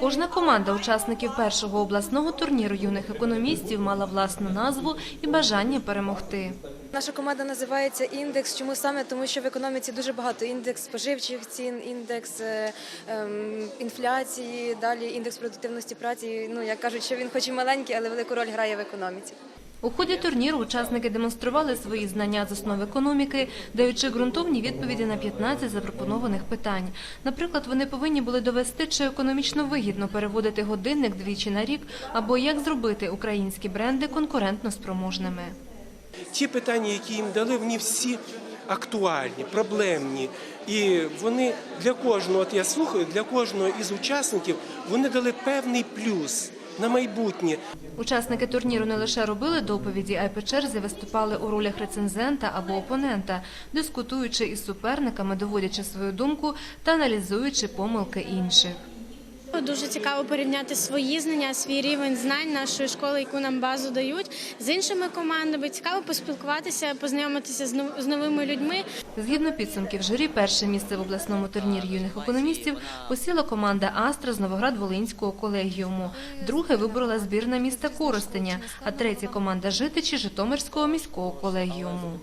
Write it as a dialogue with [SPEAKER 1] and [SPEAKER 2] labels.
[SPEAKER 1] Кожна команда учасників першого обласного турніру юних економістів мала власну назву і бажання перемогти.
[SPEAKER 2] Наша команда називається індекс. Чому саме? Тому що в економіці дуже багато індекс споживчих цін, індекс е, ем, інфляції, далі індекс продуктивності праці. Ну як кажуть, що він хоч і маленький, але велику роль грає в економіці.
[SPEAKER 1] У ході турніру учасники демонстрували свої знання з основ економіки, даючи ґрунтовні відповіді на 15 запропонованих питань. Наприклад, вони повинні були довести, чи економічно вигідно переводити годинник двічі на рік, або як зробити українські бренди конкурентно спроможними.
[SPEAKER 3] Ті питання, які їм дали, вони всі актуальні, проблемні. І вони для кожного, от я слухаю, для кожного із учасників вони дали певний плюс на майбутнє.
[SPEAKER 1] Учасники турніру не лише робили доповіді, а й по черзі виступали у ролях рецензента або опонента, дискутуючи із суперниками, доводячи свою думку та аналізуючи помилки інших.
[SPEAKER 4] Дуже цікаво порівняти свої знання, свій рівень знань нашої школи, яку нам базу дають з іншими командами. Цікаво поспілкуватися, познайомитися з новими людьми.
[SPEAKER 1] Згідно підсумків журі, перше місце в обласному турнірі юних економістів посіла команда Астра з Новоград-Волинського колегіуму. Друге виборола збірна міста Коростеня, а третя команда Житичі Житомирського міського колегіуму.